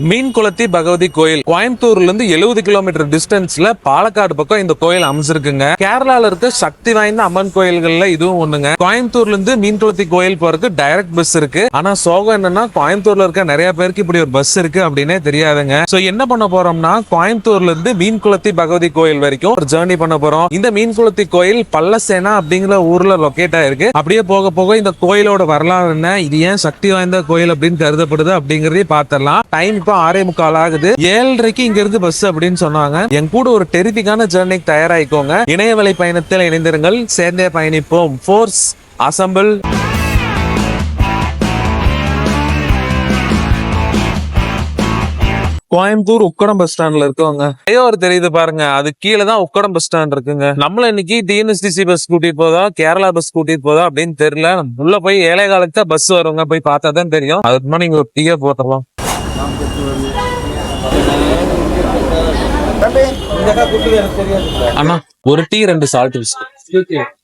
மீன் குளத்தி பகவதி கோயில். கோயம்புத்தூர்ல இருந்து எழுபது கிலோமீட்டர் டிஸ்டன்ஸ்ல பாலக்காடு பக்கம் இந்த கோயில் அமைஞ்சிருக்குங்க. கேரளால இருக்க சக்தி வாய்ந்த அம்மன் கோயில்கள்ல இதுவும் ஒண்ணுங்க. கோயம்புத்தூர்ல இருந்து மீன் குளத்தி கோயில் போறதுக்கு டைரக்ட் பஸ் இருக்கு. ஆனா சோகம் என்னன்னா கோயம்புத்தூர்ல இருக்க நிறைய பேருக்கு இப்படி ஒரு பஸ் இருக்கு அப்படின்னே தெரியாதுங்க. சோ என்ன பண்ண போறோம்னா கோயம்புத்தூர்ல இருந்து மீன் குளத்தி பகவதி கோயில் வரைக்கும் ஒரு ஜேர்னி பண்ண போறோம். இந்த மீன் குளத்தி கோயில் பல்லசேனா அப்படிங்கிற ஊர்ல லொக்கேட் ஆயிருக்கு. அப்படியே போக போக இந்த கோயிலோட வரலாறு என்ன? இது ஏன் சக்தி வாய்ந்த கோயில் அப்படின்னு கருதப்படுது அப்படிங்கறதையும் பார்த்தரலாம் டைம் இப்போ ஆறே முக்கால் ஆகுது. ஏழரைக்கு இங்க இருந்து பஸ் அப்படின்னு சொன்னாங்க. என் கூட ஒரு டெரிபிக்கான ஜேர்னிக்கு தயாராகிக்கோங்க. இணையவலை பயணத்தில் இணைந்திருங்கள். சேர்ந்தே பயணிப்போம். Force assemble Coimbatore Ukkadam bus ஸ்டாண்ட்ல இருக்கவங்க ஒரு தெரியுது பாருங்க. அது கீழே தான் உக்கடம் பஸ் ஸ்டாண்ட் இருக்குங்க. நம்மள இன்னைக்கு டிஎன்எஸ்டிசி பஸ் கூட்டிட்டு போதா கேரளா பஸ் கூட்டிட்டு போதா அப்படின்னு தெரியல. உள்ள போய் ஏழை காலத்து பஸ் வருவாங்க போய் பார்த்தா தான் தெரியும். அதுக்கு முன்னாடி நீங்க ஒரு டீயே போட்டலாம் 咱们就 அண்ணா ஒரு டீ ரெண்டு சால்ட்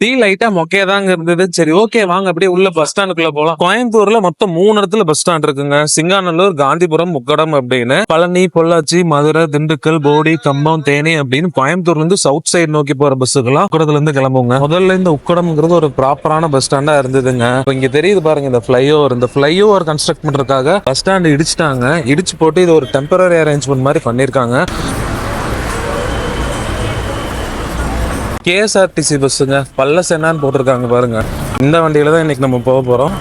டீ லைட்டா மொக்கையா தாங்க இருந்தது. சரி ஓகே வாங்க அப்படியே உள்ள பஸ் ஸ்டாண்டுக்குள்ள போலாம். கோயம்புத்தூர்ல மொத்தம் மூணு இடத்துல பஸ் ஸ்டாண்ட் இருக்குங்க. சிங்காநல்லூர் காந்திபுரம் முக்கடம் அப்படின்னு. பழனி பொள்ளாச்சி மதுரை திண்டுக்கல் போடி கம்பம் தேனி அப்படின்னு கோயம்புத்தூர்ல இருந்து சவுத் சைடு நோக்கி போற பஸ்ஸுக்கெல்லாம் உக்கடத்துல இருந்து கிளம்புங்க. முதல்ல இந்த உக்கடம்ங்கிறது ஒரு ப்ராப்பரான பஸ் ஸ்டாண்டா இருந்ததுங்க. இங்க தெரியுது பாருங்க இந்த ஃபிளைஓவர் இந்த ஃபிளைஓவர் கன்ஸ்ட்ரக்ட் பண்றதுக்காக பஸ் ஸ்டாண்ட் இடிச்சிட்டாங்க. இடிச்சு போட்டு இது ஒரு டெம்பரரி அரேஞ்ச்மெண்ட் மாதிரி பண்ணிருக்காங்க. கேஎஸ்ஆர்டிசி பஸ்ஸுங்க பல்லசென்னான்னு போட்டிருக்காங்க பாருங்க. இந்த வண்டியில தான் இன்னைக்கு நம்ம போக போகிறோம்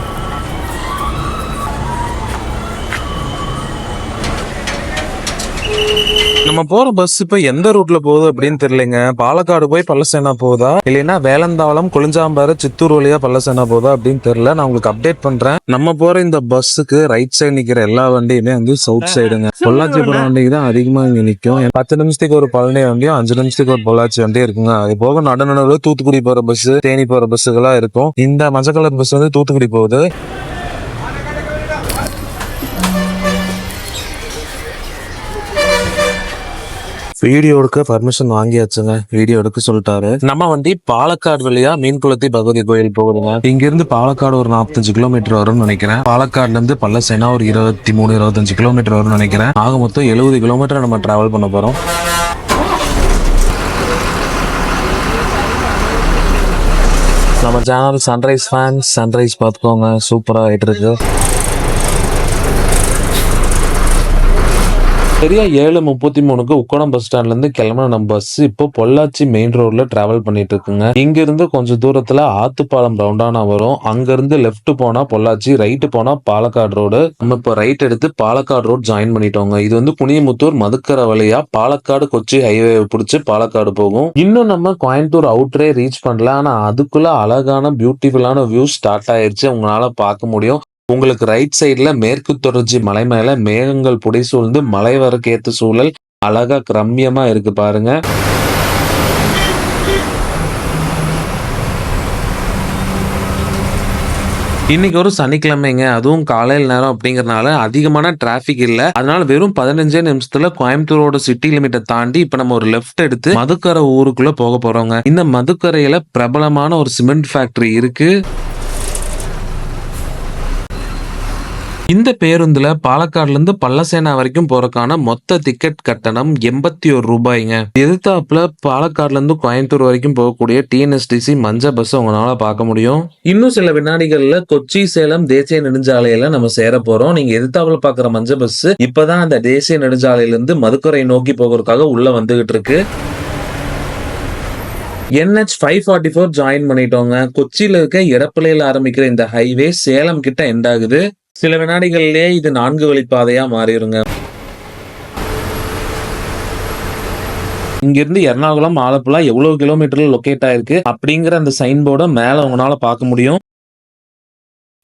நம்ம போற பஸ் இப்ப எந்த ரூட்ல போகுது அப்படின்னு தெரியலங்க. பாலக்காடு போய் பல்லசேனா போகுதா? இல்லைன்னா வேலந்தாவளம் கொளிஞ்சாம்பாறை சித்தூர் வழியா பல்லசேனா போகுதா அப்படின்னு தெரியல. நான் உங்களுக்கு அப்டேட் பண்றேன். நம்ம போற இந்த பஸ்ஸுக்கு ரைட் சைடு நிக்கிற எல்லா வண்டியுமே வந்து சவுத் சைடுங்க பொள்ளாச்சிபுரம் வண்டிக்கு தான் அதிகமா இங்க நிக்கும். பத்து நிமிஷத்துக்கு ஒரு பழனி வண்டியும் அஞ்சு நிமிஷத்துக்கு ஒரு பொள்ளாச்சி வண்டியும் இருக்குங்க. அது போக நடுநடுவில் தூத்துக்குடி போற பஸ் தேனி போற பஸ்ஸுகள்லாம் இருக்கும். இந்த மஞ்சள் கலர் பஸ் வந்து தூத்துக்குடி போகுது. வீடியோ எடுக்க பர்மிஷன் வாங்கியாச்சுங்க. வீடியோ எடுக்க சொல்லிட்டாரு. நம்ம வண்டி பாலக்காடு வழியா மீன்குளத்தி பகவதி கோயில் போகுதுங்க. இங்க இருந்து பாலக்காடு ஒரு நாற்பத்தஞ்சு கிலோமீட்டர் வரும்னு நினைக்கிறேன். பாலக்காடுல இருந்து பல்லசேனா ஒரு இருபத்தி மூணு இருபத்தஞ்சு கிலோமீட்டர் வரும்னு நினைக்கிறேன். ஆக மொத்தம் எழுபது கிலோமீட்டர் நம்ம டிராவல் பண்ண போறோம். நம்ம சேனல் சன்ரைஸ் ஃபேன்ஸ் சன்ரைஸ் பார்த்துக்கோங்க. சூப்பரா ஆயிட்டு இருக்கு. சரியா ஏழு முப்பத்தி மூணுக்கு உக்கடம் பஸ் ஸ்டாண்ட்ல இருந்து கிளம்பின நம்ம பஸ் இப்போ பொள்ளாச்சி மெயின் ரோட்ல டிராவல் பண்ணிட்டு இருக்குங்க. இங்க இருந்து கொஞ்சம் தூரத்துல ஆத்துப்பாலம் ரவுண்டானா வரும். அங்க இருந்து லெஃப்ட் போனா பொள்ளாச்சி ரைட்டு போனா பாலக்காடு ரோடு நம்ம இப்போ ரைட் எடுத்து பாலக்காடு ரோடு ஜாயின் பண்ணிட்டோங்க. இது வந்து புனியமுத்தூர் மதுக்கரை வழியா பாலக்காடு கொச்சி ஹைவே பிடிச்சி பாலக்காடு போகும். இன்னும் நம்ம கோயம்புத்தூர் அவுட்ரே ரீச் பண்ணல. ஆனா அதுக்குள்ள அழகான பியூட்டிஃபுல்லான வியூ ஸ்டார்ட் ஆயிருச்சு. உங்களால பார்க்க முடியும். உங்களுக்கு ரைட் சைடில் மேற்கு தொடர்ச்சி மலை மேலே மேகங்கள் புடை சூழ்ந்து மலை வரக்கேற்ற சூழல் அழகா கிரம்யமாக இருக்கு பாருங்க. இன்னைக்கு ஒரு சனிக்கிழமைங்க. அதுவும் காலையில் நேரம் அப்படிங்கறனால அதிகமான டிராபிக் இல்ல. அதனால வெறும் பதினஞ்சே நிமிஷத்துல கோயம்புத்தூரோட சிட்டி லிமிட்டை தாண்டி இப்ப நம்ம ஒரு லெஃப்ட் எடுத்து மதுக்கரை ஊருக்குள்ள போக போறோங்க. இந்த மதுக்கரையில பிரபலமான ஒரு சிமெண்ட் ஃபேக்டரி இருக்கு. இந்த பேருந்துல பாலக்காடுல இருந்து பல்லசேனா வரைக்கும் போறதுக்கான மொத்த டிக்கெட் கட்டணம் எண்பத்தி ஒரு ரூபாய்ங்க. எதிர்த்தாப்புல பாலக்காடுல இருந்து கோயம்புத்தூர் வரைக்கும் போகக்கூடிய டிஎன்எஸ்டிசி மஞ்ச பஸ் உங்களால பார்க்க முடியும். இன்னும் சில வினாடிகள்ல கொச்சி சேலம் தேசிய நெடுஞ்சாலையில நம்ம சேர போறோம். நீங்க எதிர்த்தாப்புல பாக்குற மஞ்ச பஸ் இப்பதான் அந்த தேசிய நெடுஞ்சாலையில இருந்து மதுக்கரை நோக்கி போகிறதுக்காக உள்ள வந்துகிட்டு இருக்கு. NH five forty four join பண்ணிட்டோங்க. கொச்சியில இருக்க எடப்பிள்ளையில ஆரம்பிக்கிற இந்த ஹைவே சேலம் கிட்ட எண்ட் ஆகுது. சில வினாடிகள்லேயே இது நான்கு வழிப்பாதையா மாறிடுங்க. இங்கிருந்து எர்ணாகுளம் ஆலப்புழா எவ்வளவு கிலோமீட்டர்ல லொக்கேட் ஆயிருக்கு அப்படிங்கிற அந்த சைன் போர்டை மேல உங்களால பார்க்க முடியும்.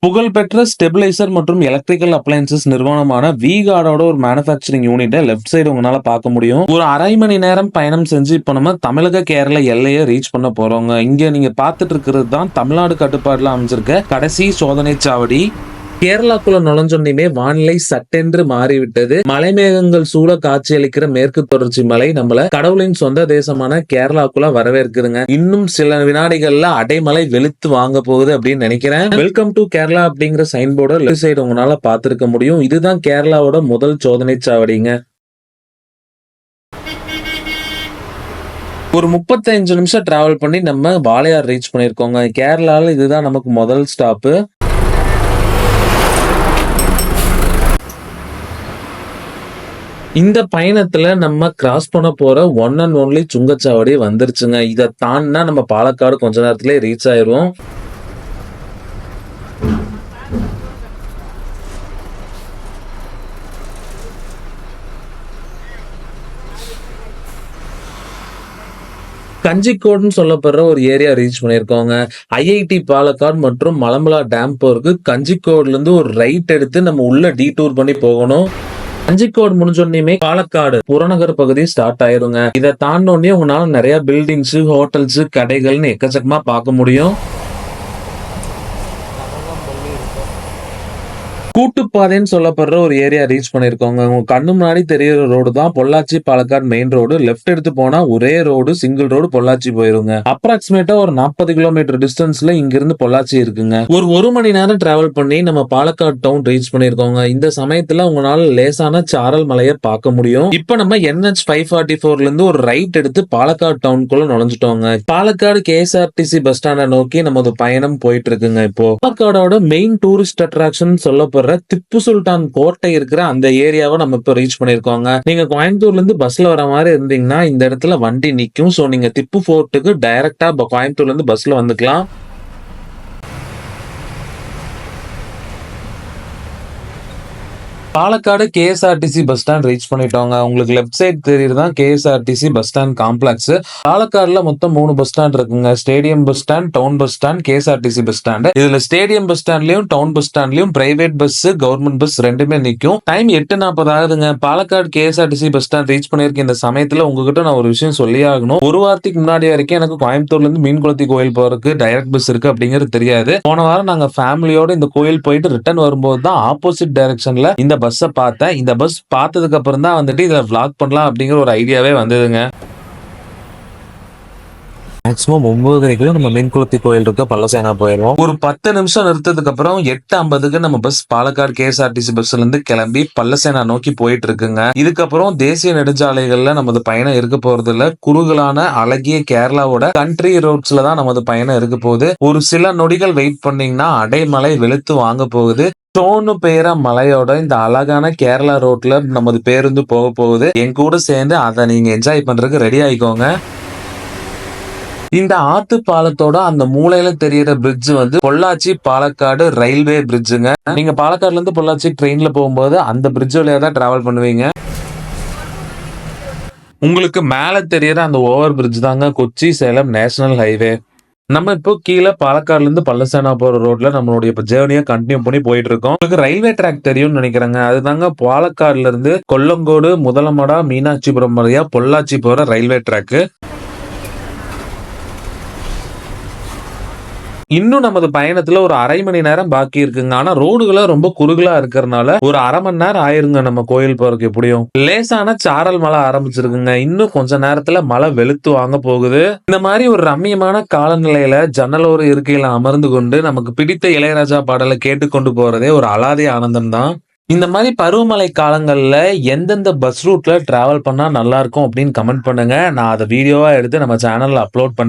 புகழ்பெற்ற ஸ்டெபிலைசர் மற்றும் எலக்ட்ரிக்கல் அப்ளையன்சஸ் நிறுவனமான விகார்டோட ஒரு மேனுஃபேக்சரிங் யூனிட்டை லெஃப்ட் சைடு உங்களால பார்க்க முடியும். ஒரு அரை மணி நேரம் பயணம் செஞ்சு இப்போ நம்ம தமிழக கேரள எல்லையை ரீச் பண்ண போறோங்க. இங்க நீங்க பார்த்துட்டு இருக்கிறது தான் தமிழ்நாடு கட்டுப்பாடுல அமைஞ்சிருக்க கடைசி சோதனை சாவடி. கேரளாக்குள்ள நுழைஞ்சொன்னையுமே வானிலை சட்டென்று மாறிவிட்டது. மலைமேகங்கள் சூழ காட்சியளிக்கிற மேற்கு தொடர்ச்சி மலை நம்மள கடவுளின் சொந்த தேசமான கேரளாக்குள்ள வரவேற்குதுங்க. இன்னும் சில வினாடிகள்ல அடைமலை வெளுத்து வாங்க போகுது அப்படின்னு நினைக்கிறேன். வெல்கம் டு கேரளா அப்படிங்கிற சைன் போர்டு லெஃப்ட் சைடு உங்களால பார்த்திருக்க முடியும். இதுதான் கேரளாவோட முதல் சோதனை சாவடிங்க. ஒரு முப்பத்தஞ்சு நிமிஷம் டிராவல் பண்ணி நம்ம வாளையார் ரீச் பண்ணியிருக்கோங்க. கேரளால இதுதான் நமக்கு முதல் ஸ்டாப்பு இந்த பயணத்துல நம்ம கிராஸ் பண்ண போற ஒன் அண்ட் ஒன்லி சுங்கச்சாவடி வந்துருச்சுங்க. இதை தாண்டினா நம்ம பாலக்காடு கொஞ்ச நேரத்துல ரீச் ஆயிரும். கஞ்சிக்கோடுன்னு சொல்லப்படுற ஒரு ஏரியா ரீச் பண்ணியிருக்கோங்க. ஐஐடி பாலக்காடு மற்றும் மலம்பலா டேம் போருக்கு கஞ்சிக்கோடுல இருந்து ஒரு ரைட் எடுத்து நம்ம உள்ள டீ டூர் பண்ணி போகணும். கஞ்சிக்கோடு முடிஞ்சோடனே பாலக்காடு புறநகர் பகுதி ஸ்டார்ட் ஆயிருங்க. இதை தாண்டோடனே உங்களால நிறைய பில்டிங்ஸ் ஹோட்டல்ஸ் கடைகள்னு எக்கச்சக்கமா பார்க்க முடியும். கூட்டுப்பாதைன்னு சொல்லப்படுற ஒரு ஏரியா ரீச் பண்ணியிருக்கோங்க உங்க கண்ணு முன்னாடி தெரியற ரோடு தான் Pollachi Palakkad main road left எடுத்து போனா ஒரே ரோடு சிங்கிள் ரோடு பொள்ளாச்சி போயிருங்க. அப்ராக்சிமேட்டா ஒரு நாற்பது கிலோமீட்டர் டிஸ்டன்ஸ்ல இங்கிருந்து பொள்ளாச்சி இருக்குங்க. ஒரு ஒரு மணி நேரம் டிராவல் பண்ணி நம்ம பாலக்காடு டவுன் ரீச் பண்ணிருக்கோங்க. இந்த சமயத்துல உங்களால லேசான சாரல் மலையை பார்க்க முடியும். இப்ப நம்ம என்ஹெச் ஃபைவ் ஃபார்ட்டி ஃபோர்ல இருந்து ஒரு ரைட் எடுத்து பாலக்காடு டவுனுக்குள்ள நுழைஞ்சிட்டோங்க. பாலக்காடு கேஎஸ்ஆர்டிசி பஸ் ஸ்டாண்டை நோக்கி நமது பயணம் போயிட்டு இருக்குங்க இப்போ. பாலக்காடோட மெயின் டூரிஸ்ட் அட்ராக்ஷன் சொல்லப்படுற திப்பு சுல்தான் கோட்டை இருக்கிற அந்த ஏரியாவை நம்ம இப்போ ரீச் பண்ணிருக்கோங்க நீங்க கோயம்புத்தூர்ல இருந்து பஸ்ல வர மாதிரி இருந்தீங்கன்னா இந்த இடத்துல வண்டி நிக்கும். சோ நீங்க திப்பு ஃபோர்ட்டுக்கு டைரக்டா கோயம்புத்தூர்ல இருந்து பஸ்ல வந்துக்கலாம். Palakkad KSRTC bus stand reach பண்ணிட்டோங்க உங்களுக்கு லெஃப்ட் சைட் தெரியுதுதான் கேஎஸ்ஆர்டிசி பஸ் ஸ்டாண்ட் காம்ப்ளெக்ஸ் பாலக்காடுல மொத்தம் மூணு பஸ் ஸ்டாண்ட் இருக்குங்க. Stadium bus stand town bus stand KSRTC bus stand இதுல ஸ்டேடியம் பஸ் ஸ்டாண்ட்லயும் டவுன் பஸ் ஸ்டாண்ட்லயும் பிரைவேட் பஸ் கவர்மெண்ட் பஸ் ரெண்டுமே நிற்கும் டைம் எட்டு நாற்பது ஆகுதுங்க. Palakkad KSRTC bus stand reach பண்ணிருக்க இந்த சமயத்துல உங்ககிட்ட நான் ஒரு விஷயம் சொல்லி ஆகணும். ஒரு வாரத்துக்கு முன்னாடி வரைக்கும் எனக்கு கோயம்புத்தூர்ல இருந்து மீன்குளத்தி கோயில் போறதுக்கு டைரக்ட் பஸ் இருக்கு அப்படிங்கிறது தெரியாது. போன வாரம் நாங்க ஃபேமிலியோட இந்த கோயில் போயிட்டு ரிட்டர்ன் வரும்போது தான் ஆப்போசிட் டைரக்ஷன்ல இந்த பஸ்ஸை பார்த்தேன். இந்த பஸ் பார்த்ததுக்கு அப்புறம் தான் வந்துட்டு இதில் vlog பண்ணலாம் அப்படிங்கிற ஒரு ஐடியாவே வந்ததுங்க. மேக்ஸிமம் ஒன்பதரைக்குள்ள நம்ம மீன்குளத்தி கோயில் இருக்க பல்லசேனா போயிடுவோம். ஒரு பத்து நிமிஷம் நிறுத்ததுக்கு அப்புறம் எட்டு ஐம்பதுக்கு நம்ம பஸ் பாலக்காடு கேஎஸ்ஆர்டிசி பஸ்ல இருந்து கிளம்பி பல்லசேனா நோக்கி போயிட்டு இருக்குங்க. இதுக்கப்புறம் தேசிய நெடுஞ்சாலைகள்ல நமது பயணம் இருக்க போறது இல்ல. குறுகலான அழகிய கேரளாவோட கண்ட்ரி ரோட்ஸ்ல தான் நமது பயணம் இருக்க போகுது. ஒரு சில நொடிகள் வெயிட் பண்ணீங்கன்னா அடைமலை வெளுத்து வாங்க போகுது. சோனு பேர மலையோட இந்த அழகான கேரளா ரோட்ல நமது பேருந்து போக போகுது. என் கூட சேர்ந்து அதை நீங்க என்ஜாய் பண்றதுக்கு ரெடி ஆயிக்கோங்க. இந்த ஆத்து பாலத்தோட அந்த மூலையில தெரியிற பிரிட்ஜ் வந்து பொள்ளாச்சி பாலக்காடு ரயில்வே பிரிட்ஜுங்க நீங்க பாலக்காடுல இருந்து பொள்ளாச்சி ட்ரெயின்ல போகும்போது அந்த பிரிட்ஜ் வழியா தான் டிராவல் பண்ணுவீங்க. உங்களுக்கு மேல தெரியற அந்த ஓவர் பிரிட்ஜ் தாங்க கொச்சி சேலம் நேஷனல் ஹைவே நம்ம இப்போ கீழே பாலக்காடுல இருந்து பல்லசேனா போற ரோட்ல நம்மளுடைய இப்போ ஜேர்னியை கண்டினியூ பண்ணி போயிட்டு இருக்கோம் உங்களுக்கு ரயில்வே ட்ராக் தெரியும்னு நினைக்கிறாங்க. அதுதாங்க பாலக்காடுல இருந்து கொல்லங்கோடு முதலமடா மீனாட்சிபுரம் வழியா பொள்ளாச்சி போற ரயில்வே ட்ராக்கு இன்னும் நமது பயணத்துல ஒரு அரை மணி நேரம் பாக்கி இருக்குங்க. ஆனா ரோடுகளை ரொம்ப குறுகலா இருக்கிறதுனால ஒரு அரை மணி நேரம் ஆயிருங்க நம்ம கோயில் போறதுக்கு எப்படியும். லேசான சாரல் மழை ஆரம்பிச்சிருக்குங்க. இன்னும் கொஞ்ச நேரத்துல மழை வெளுத்து வாங்க போகுது. இந்த மாதிரி ஒரு ரம்மியமான காலநிலையில ஜன்னலோர இருக்கையில அமர்ந்து கொண்டு நமக்கு பிடித்த இளையராஜா பாடலை கேட்டுக்கொண்டு போறதே ஒரு அலாதி ஆனந்தம் தான். இந்த மாதிரி பருவமழை காலங்களில் எந்தெந்த பஸ் ரூட்ல டிராவல் பண்ணால் நல்லா இருக்கும் அப்படின்னு கமெண்ட் பண்ணுங்க. நான் அதை வீடியோவா எடுத்து நம்ம சேனல்ல அப்லோட்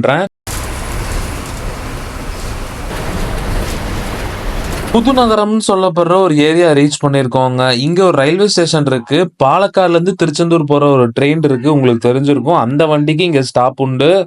புதுநகரம்னு சொல்லப்படுற ஒரு ஏரியா ரீச் பண்ணியிருக்கோங்க. இங்க ஒரு ரயில்வே ஸ்டேஷன் இருக்கு. பாலக்காடுலேருந்து திருச்செந்தூர் போகிற ஒரு ட்ரெயின் இருக்கு. உங்களுக்கு தெரிஞ்சிருக்கும். அந்த வண்டிக்கு இங்கே ஸ்டாப் உண்டு.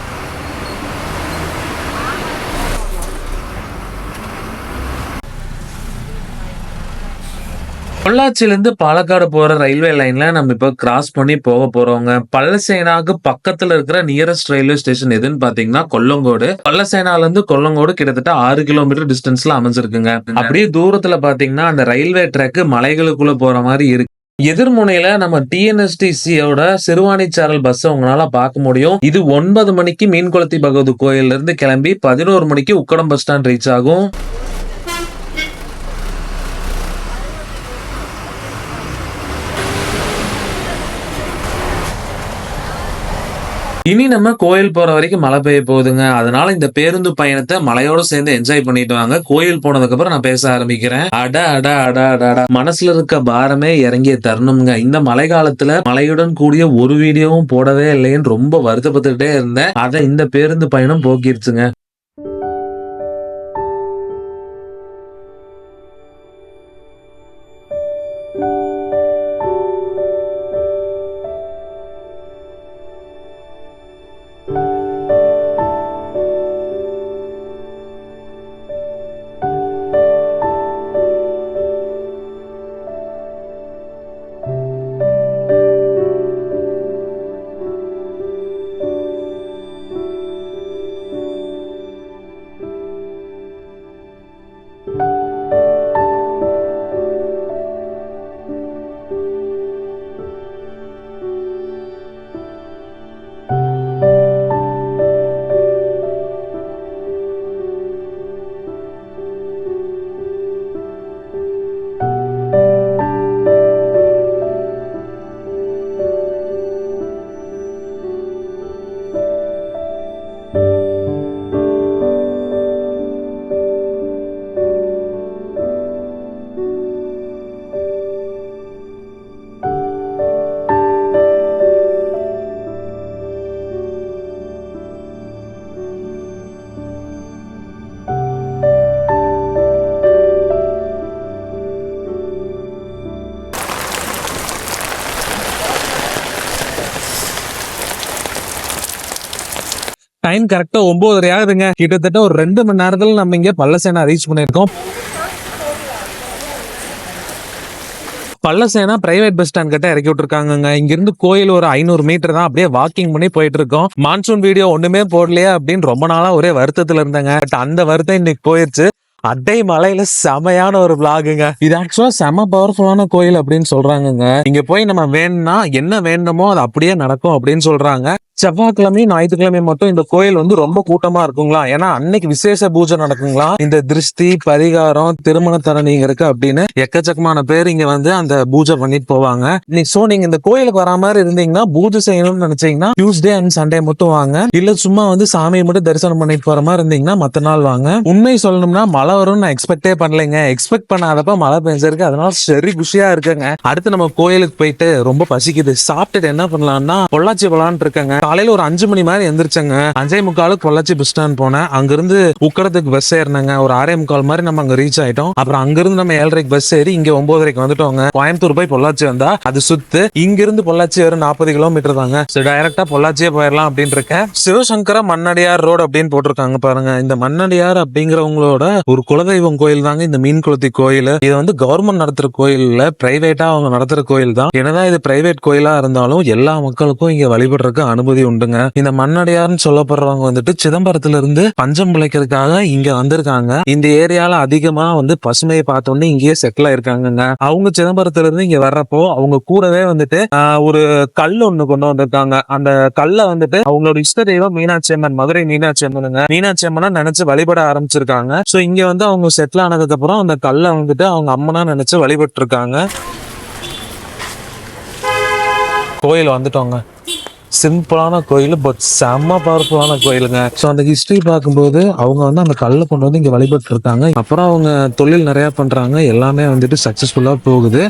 பொள்ளாச்சியிலேருந்து பாலக்காடு போற ரயில்வே லைன்ல நம்ம இப்போ கிராஸ் பண்ணி போக போறோங்க. பல்லசேனாக்கு பக்கத்துல இருக்கிற நியரஸ்ட் ரயில்வே ஸ்டேஷன் எதுன்னு பாத்தீங்கன்னா கொல்லங்கோடு. பல்லசேனால இருந்து கொல்லங்கோடு கிட்டத்தட்ட ஆறு கிலோமீட்டர் டிஸ்டன்ஸ்ல அமைஞ்சிருக்குங்க. அப்படியே தூரத்துல பாத்தீங்கன்னா அந்த ரயில்வே ட்ராக்கு மலைகளுக்குள்ள போற மாதிரி இருக்கு. எதிர்முனையில நம்ம டிஎன்எஸ்டிசியோட சிறுவாணிச்சாரல் பஸ் உங்களால பார்க்க முடியும். இது ஒன்பது மணிக்கு மீன்குளத்தி பகவதி கோயில்ல இருந்து கிளம்பி பதினோரு மணிக்கு உக்கடம் பஸ் ஸ்டாண்ட் ரீச் ஆகும். இனி நம்ம கோயில் போற வரைக்கும் மழை பெய்ய போகுதுங்க. அதனால இந்த பேருந்து பயணத்தை மழையோட சேர்ந்து என்ஜாய் பண்ணிட்டு வாங்க. கோயில் போனதுக்கு அப்புறம் நான் பேச ஆரம்பிக்கிறேன். அட அட அட அட அட. மனசுல இருக்க பாரமே இறங்கிய தருணம்ங்க. இந்த மழை காலத்துல மழையுடன் கூடிய ஒரு வீடியோவும் போடவே இல்லைன்னு ரொம்ப வருத்தப்பட்டுக்கிட்டே இருந்தேன். அதை இந்த பேருந்து பயணம் போக்கிருச்சுங்க. டைம் கரெக்டா ஒன்பதரை ஆகுதுங்க. கிட்டத்தட்ட ஒரு ரெண்டு மணி நேரத்துல நம்ம இங்க பல்லசேனா ரீச் பண்ணிருக்கோம் பல்லசேனா பிரைவேட் பஸ் ஸ்டாண்ட் கிட்ட இறக்கி விட்டுருக்காங்க இங்க இருந்து கோயில் ஒரு ஐநூறு மீட்டர் தான் அப்படியே வாக்கிங் பண்ணி போயிட்டு இருக்கோம் மான்சூன் வீடியோ ஒண்ணுமே போடலையே அப்படின்னு ரொம்ப நாளா ஒரே வருத்தத்துல இருந்தாங்க. பட் அந்த வருத்தம் இன்னைக்கு போயிருச்சு. அட்டை மலையில செமையான ஒரு பிளாகுங்க இது ஆக்சுவலா செம பவர்ஃபுல்லான கோயில் அப்படின்னு சொல்றாங்கங்க. இங்க போய் நம்ம வேணும்னா என்ன வேணுமோ அது அப்படியே நடக்கும் அப்படின்னு சொல்றாங்க. செவ்வாய்க்கிழமையும் ஞாயிற்றுக்கிழமையும் மட்டும் இந்த கோயில் வந்து ரொம்ப கூட்டமா இருக்குங்களா? ஏன்னா அன்னைக்கு விசேஷ பூஜை நடக்குங்களா? இந்த திருஷ்டி பரிகாரம் திருமண தரணிங்க இருக்கு அப்படின்னு எக்கச்சக்கமான பேர் இங்க வந்து அந்த பூஜை பண்ணிட்டு போவாங்க. நீ சோ நீங்க இந்த கோயிலுக்கு வரா மாதிரி இருந்தீங்கன்னா பூஜை செய்யணும்னு நினைச்சீங்கன்னா டியூஸ்டே அண்ட் சண்டே மட்டும் வாங்க. இல்ல சும்மா வந்து சாமியை மட்டும் தரிசனம் பண்ணிட்டு போற மாதிரி இருந்தீங்கன்னா மத்த நாள் வாங்க. உண்மை சொல்லணும்னா மழை வரும்னு நான் எக்ஸ்பெக்டே பண்ணலைங்க. எக்ஸ்பெக்ட் பண்ணாதப்ப மழை பெஞ்சிருக்கு. அதனால சரி குஷியா இருக்குங்க. அடுத்து நம்ம கோயிலுக்கு போயிட்டு ரொம்ப பசிக்குது. சாப்பிட்டுட்டு என்ன பண்ணலாம்னா பொள்ளாச்சி போலான்னு இருக்கங்க. காலையில ஒரு அஞ்சு மணி மாதிரி எந்திரிச்சேங்க. அஞ்சே முக்காலுக்கு பொள்ளாச்சி பஸ் ஸ்டாண்ட் போனேன். அங்கிருந்து உக்கடத்துக்கு பஸ் ஏறினாங்க. ஒரு ஆறே முக்கால் மாதிரி நம்ம அங்க ரீச் ஆயிட்டோம். அப்புறம் அங்கிருந்து நம்ம ஏழரைக்கு பஸ் ஏறி இங்க ஒன்பதரைக்கு வந்துட்டோங்க. கோயம்புத்தூர் போய் பொள்ளாச்சி வந்தா அது சுத்து. இங்கிருந்து பொள்ளாச்சி வெறும் நாற்பது கிலோமீட்டர் தாங்க. டைரக்டா பொள்ளாச்சியே போயிடலாம் அப்படின்னு இருக்கேன். சிவசங்கர மண்ணடியார் ரோடு அப்படின்னு போட்டிருக்காங்க பாருங்க. இந்த மண்ணடியார் அப்படிங்கிறவங்களோட ஒரு குலதெய்வம் கோயில் தாங்க. இந்த மீன் குளத்தி கோயில். இது வந்து கவர்மெண்ட் நடத்துற கோயில் இல்ல பிரைவேட்டா அவங்க நடத்துற கோயில் தான். என்னதான் இது பிரைவேட் கோயிலா இருந்தாலும் எல்லா மக்களுக்கும் இங்க வழிபடுறதுக்கு அனுமதி உண்டுங்க. இந்த மண்ணடியார்னு சொல்லப்படுறவங்க வந்துட்டு சிதம்பரத்துல இருந்து பஞ்சம் பிழைக்கிறதுக்காக இங்க வந்திருக்காங்க. இந்த ஏரியால அதிகமா வந்து பசுமையை பார்த்தோன்னே இங்கேயே செட்டில் ஆயிருக்காங்கங்க. அவங்க சிதம்பரத்துல இருந்து இங்க வர்றப்போ அவங்க கூடவே வந்துட்டு ஒரு கல் ஒண்ணு கொண்டு வந்திருக்காங்க. அந்த கல்லை வந்துட்டு அவங்களோட இஷ்ட தெய்வம் மீனாட்சி அம்மன் மதுரை மீனாட்சி அம்மனுங்க. மீனாட்சி அம்மனா நினைச்சு வழிபட ஆரம்பிச்சிருக்காங்க. சோ இங்க வந்து அவங்க செட்டில் ஆனதுக்கு அப்புறம் அந்த கல்லை வந்துட்டு அவங்க அம்மனா நினைச்சு வழிபட்டு இருக்காங்க கோயில் வந்துட்டோங்க. சிம்பிளான கோயில் பட் செம்ம பவர்ஃபுல்லான கோயிலுங்க. ஸோ அந்த ஹிஸ்ட்ரி பார்க்கும்போது அவங்க வந்து அந்த கல்லை கொண்டு வந்து இங்க வழிபட்டு இருக்காங்க அப்புறம் அவங்க தொழில் நிறைய பண்றாங்க. எல்லாமே வந்துட்டு சக்சஸ்ஃபுல்லா போகுது.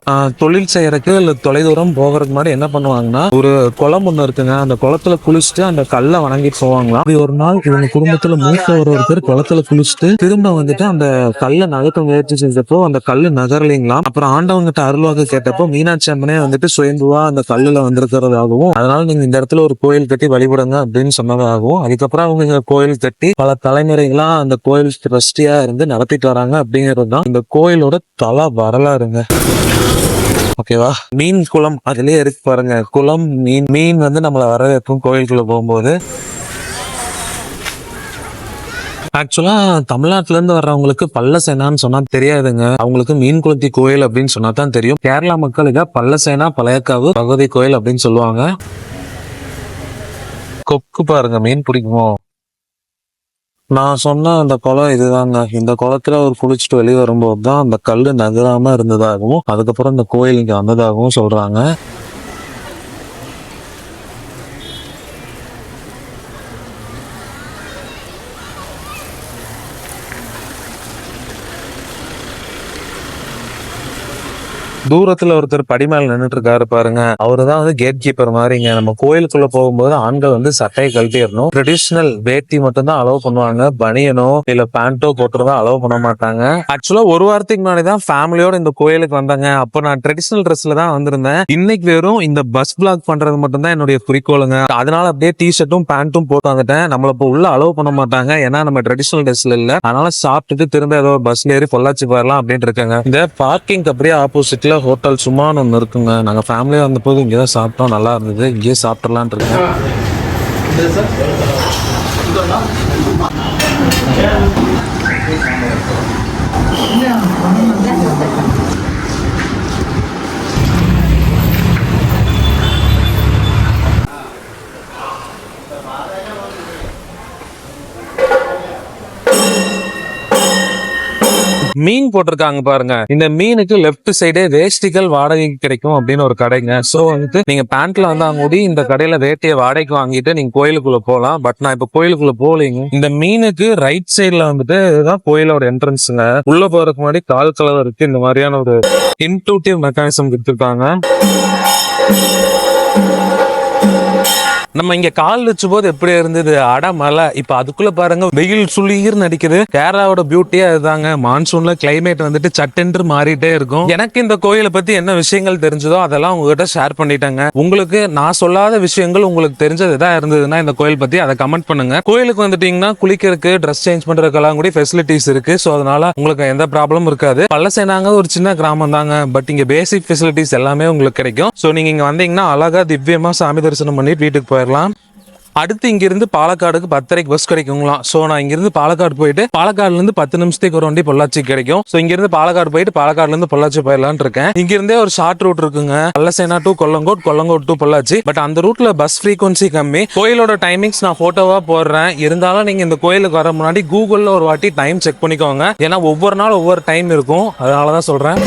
தொழில் செய்யறதுக்கு இல்லை தொலைதூரம் போகிறதுக்கு முன்னாடி என்ன பண்ணுவாங்கன்னா ஒரு குளம் ஒன்று இருக்குங்க. அந்த குளத்துல குளிச்சுட்டு அந்த கல்லை வணங்கிட்டு போவாங்களாம். அப்படி ஒரு நாள் இவங்க குடும்பத்துல மூத்த ஒரு ஒருத்தர் குளத்துல குளிச்சுட்டு திரும்ப வந்துட்டு அந்த கல்லை நகர்த்த முயற்சி செஞ்சப்போ அந்த கல் நகரலைங்களாம். அப்புறம் ஆண்டவங்கிட்ட அருள்வாக்கு கேட்டப்போ மீனாட்சி அம்மனே வந்துட்டு சுயம்புவா அந்த கல்லுல வந்திருக்கிறதாகவும் அதனால நீங்க இந்த இடத்துல ஒரு கோயில் கட்டி வழிபடுங்க அப்படின்னு சொன்னதாகவும் அதுக்கப்புறம் அவங்க இந்த கோயில் கட்டி பல தலைமுறைகளா அந்த கோயில் ட்ரஸ்டியா இருந்து நடத்திட்டு வராங்க அப்படிங்கிறது தான் இந்த கோயிலோட தல வரலாறுங்க. ஓகேவா மீன் குளம் அதுலயே இருக்கு பாருங்க. குளம் மீன் மீன் வந்து நம்மளை வரவேற்கும் கோயிலுக்குள்ள போகும்போது. ஆக்சுவலா தமிழ்நாட்டுல இருந்து வர்றவங்களுக்கு பல்லசேனான்னு சொன்னா தெரியாதுங்க. அவங்களுக்கு மீன் குளத்தி கோயில் அப்படின்னு சொன்னா தான் தெரியும். கேரளா மக்களுக்கு பல்லசேனா பழையக்காவு பகுதி கோயில் அப்படின்னு சொல்லுவாங்க. கொக்கு பாருங்க மீன் பிடிக்குமோ? நான் சொன்ன அந்த குளம் இதுதாங்க. இந்த குளத்துல அவர் குளிச்சுட்டு வெளியே வரும்போது தான் அந்த கல்லு நகராம இருந்ததாகவும் அதுக்கப்புறம் இந்த கோயில் இங்க வந்ததாகவும் சொல்றாங்க. தூரத்துல ஒருத்தர் படி நின்றுட்டு இருக்காரு பாருங்க. அவரு தான் வந்து கேட் கீப்பர் மாதிரிங்க நம்ம கோயிலுக்குள்ள போகும்போது ஆண்கள் வந்து சட்டையை கழட்டிடணும். ட்ரெடிஷனல் வேட்டி மட்டும் தான் அலோவ் பண்ணுவாங்க. பனியனோ இல்ல பேண்டோ போட்டுறதா அலோவ் பண்ண மாட்டாங்க. ஆக்சுவலா ஒரு வாரத்துக்கு முன்னாடி தான் ஃபேமிலியோட இந்த கோயிலுக்கு வந்தாங்க. அப்போ நான் ட்ரெடிஷனல் ட்ரெஸ்ல தான் வந்திருந்தேன். இன்னைக்கு வெறும் இந்த பஸ் பிளாக் பண்றது மட்டும் தான் என்னுடைய குறிக்கோளுங்க. அதனால அப்படியே டி ஷர்ட்டும் பேண்ட்டும் போட்டு வந்துட்டேன். நம்மள இப்போ உள்ள அலோவ் பண்ண மாட்டாங்க. ஏன்னா நம்ம ட்ரெடிஷனல் ட்ரெஸ்ல இல்ல. அதனால சாப்பிட்டுட்டு திரும்ப ஏதோ பஸ்ல ஏறி பொள்ளாச்சி போயிடலாம் அப்படின்ட்டு இருக்காங்க. இந்த பார்க்கிங் அப்படியே ஆப்போசிட்ல ஹோட்டல் சும்மான்னு ஒன்று இருக்குங்க. நாங்க ஃபேமிலியா வந்தபோது இங்கே தான் சாப்பிட்டோம். நல்லா இருந்தது. இங்கேயே சாப்பிட்றலான் இருக்கேன் மீன் போட்டிருக்காங்க பாருங்க. இந்த மீனுக்கு லெஃப்ட் சைடே வேஷ்டிகள் வாடகைக்கு கிடைக்கும் அப்படின்னு ஒரு கடைங்க. சோ வந்துட்டு நீங்க பேண்ட்ல வந்தா கூடி இந்த கடையில வேட்டியை வாடகைக்கு வாங்கிட்டு நீங்க கோயிலுக்குள்ள போகலாம். பட் நான் இப்ப கோயிலுக்குள்ள போலீங்க இந்த மீனுக்கு ரைட் சைட்ல வந்துட்டு இதுதான் கோயிலோட என்ட்ரன்ஸுங்க உள்ள போறதுக்கு முன்னாடி கால் கலர் இருக்கு. இந்த மாதிரியான ஒரு இன்டூட்டிவ் மெக்கானிசம் கொடுத்துருக்காங்க. நம்ம இங்க கால் வச்ச போது எப்படி இருந்தது. அட மழை. இப்ப அதுக்குள்ள பாருங்க வெயில் சுளீர்னு நடிக்குது கேரளாவோட பியூட்டியே அதுதாங்க. மான்சூன்ல கிளைமேட் வந்துட்டு சட்டென்று மாறிட்டே இருக்கும். எனக்கு இந்த கோயிலை பத்தி என்ன விஷயங்கள் தெரிஞ்சதோ அதெல்லாம் உங்ககிட்ட ஷேர் பண்ணிட்டேங்க. உங்களுக்கு நான் சொல்லாத விஷயங்கள் உங்களுக்கு தெரிஞ்சது எதா இருந்ததுன்னா இந்த கோயில் பத்தி அதை கமெண்ட் பண்ணுங்க. கோயிலுக்கு வந்துட்டீங்கன்னா குளிக்கிறதுக்கு ட்ரெஸ் சேஞ்ச் பண்றதுக்கெல்லாம் கூட ஃபெசிலிட்டிஸ் இருக்கு. ஸோ அதனால உங்களுக்கு எந்த ப்ராப்ளமும் இருக்காது. பல்லசேனாங்க ஒரு சின்ன கிராமம் தாங்க. பட் இங்க பேசிக் ஃபெசிலிட்டிஸ் எல்லாமே உங்களுக்கு கிடைக்கும். ஸோ நீங்க இங்க வந்தீங்கன்னா அழகா திவ்யமா சாமி தரிசனம் பண்ணிட்டு வீட்டுக்கு போய் வரலாம். அடுத்து இங்கிருந்து பாலக்காடுக்கு பத்தரைக்கு பஸ் கிடைக்குங்களாம். ஸோ நான் இங்கிருந்து பாலக்காடு போயிட்டு பாலக்காடுலேருந்து பத்து நிமிஷத்துக்கு ஒரு வண்டி பொள்ளாச்சி கிடைக்கும். ஸோ இங்கிருந்து பாலக்காடு போயிட்டு பாலக்காடுலேருந்து பொள்ளாச்சி போயிடலான் இருக்கேன். இங்கிருந்தே ஒரு ஷார்ட் ரூட் இருக்குங்க. Pallasena to Kollengode Kollengode to Pollachi. But அந்த ரூட்ல பஸ் ஃப்ரீக்வன்சி கம்மி. கோயிலோட டைமிங்ஸ் நான் போட்டோவா போடுறேன். இருந்தாலும் நீங்க இந்த கோயிலுக்கு வர முன்னாடி கூகுளில் ஒரு வாட்டி டைம் செக் பண்ணிக்கோங்க. ஏன்னா ஒவ்வொரு நாள் ஒவ்வொரு டைம் இருக்கும். அதனால தான் சொல்கிறேன்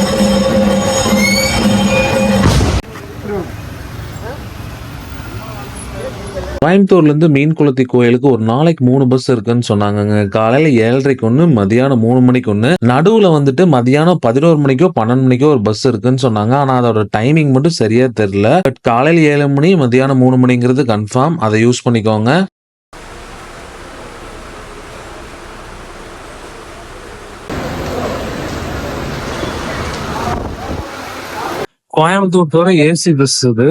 கோயம்புத்தூர்லேருந்து மீன்குளத்தி கோயிலுக்கு ஒரு நாளைக்கு மூணு பஸ் இருக்குன்னு சொன்னாங்கங்க. காலையில ஏழரைக்கு ஒன்று மதியானம் மூணு மணிக்கு ஒன்று நடுவுல வந்துட்டு மதியானம் பதினோரு மணிக்கோ பன்னெண்டு மணிக்கோ ஒரு பஸ் இருக்குன்னு சொன்னாங்க. ஆனா அதோட டைமிங் மட்டும் சரியா தெரியல. பட் காலையில ஏழு மணி மதியானம் மூணு மணிங்கிறது கன்ஃபார்ம் அதை யூஸ் பண்ணிக்கோங்க. கோயம்புத்தூர் தவிர ஏசி பஸ் இது.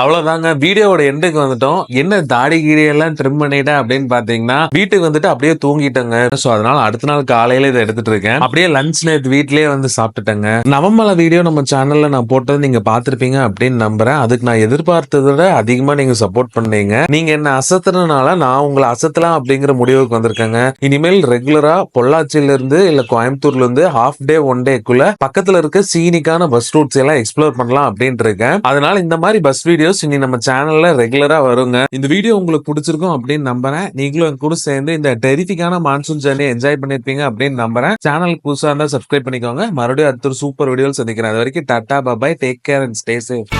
அவ்வளவுதாங்க. வீடியோவோட எண்டுக்கு வந்துட்டோம். என்ன தாடி கீடி எல்லாம் ட்ரிம் பண்ணிட்டேன் அப்படின்னு பாத்தீங்கன்னா வீட்டுக்கு வந்துட்டு அப்படியே தூங்கிட்டேங்க. சோ அதனால அடுத்த நாள் காலையில இதை எடுத்துட்டு இருக்கேன். அப்படியே லஞ்ச் நேற்று வீட்லயே வந்து சாப்பிட்டுட்டேங்க. நவமலை வீடியோ நம்ம சேனல்ல நான் போட்டது நீங்க பாத்திருப்பீங்க அப்படின்னு நம்புறேன். அதுக்கு நான் எதிர்பார்த்ததை விட அதிகமா நீங்க சப்போர்ட் பண்ணீங்க. நீங்க என்ன அசத்துறதுனால நான் உங்களை அசத்தலாம் அப்படிங்கிற முடிவுக்கு வந்திருக்கேங்க. இனிமேல் ரெகுலரா பொள்ளாச்சியில இருந்து இல்ல கோயம்புத்தூர்ல இருந்து ஹாஃப் டே ஒன் டேக்குள்ள பக்கத்துல இருக்க சீனிக்கான பஸ் ரூட்ஸ் எல்லாம் எக்ஸ்ப்ளோர் பண்ணலாம் அப்படின்ட்டு இருக்கேன். அதனால இந்த மாதிரி பஸ் வீடியோ வீடியோஸ் இனி நம்ம சேனல்ல ரெகுலரா வருங்க. இந்த வீடியோ உங்களுக்கு பிடிச்சிருக்கும் அப்படின்னு நம்புறேன். நீங்களும் என் கூட சேர்ந்து இந்த டெரிஃபிக்கான மான்சூன் ஜர்னி என்ஜாய் பண்ணிருப்பீங்க அப்படின்னு நம்புறேன். சேனல் புதுசா இருந்தா சப்ஸ்கிரைப் பண்ணிக்கோங்க. மறுபடியும் அடுத்த ஒரு சூப்பர் வீடியோ சந்திக்கிறேன். அது வரைக்கும் tata bye bye take care and stay safe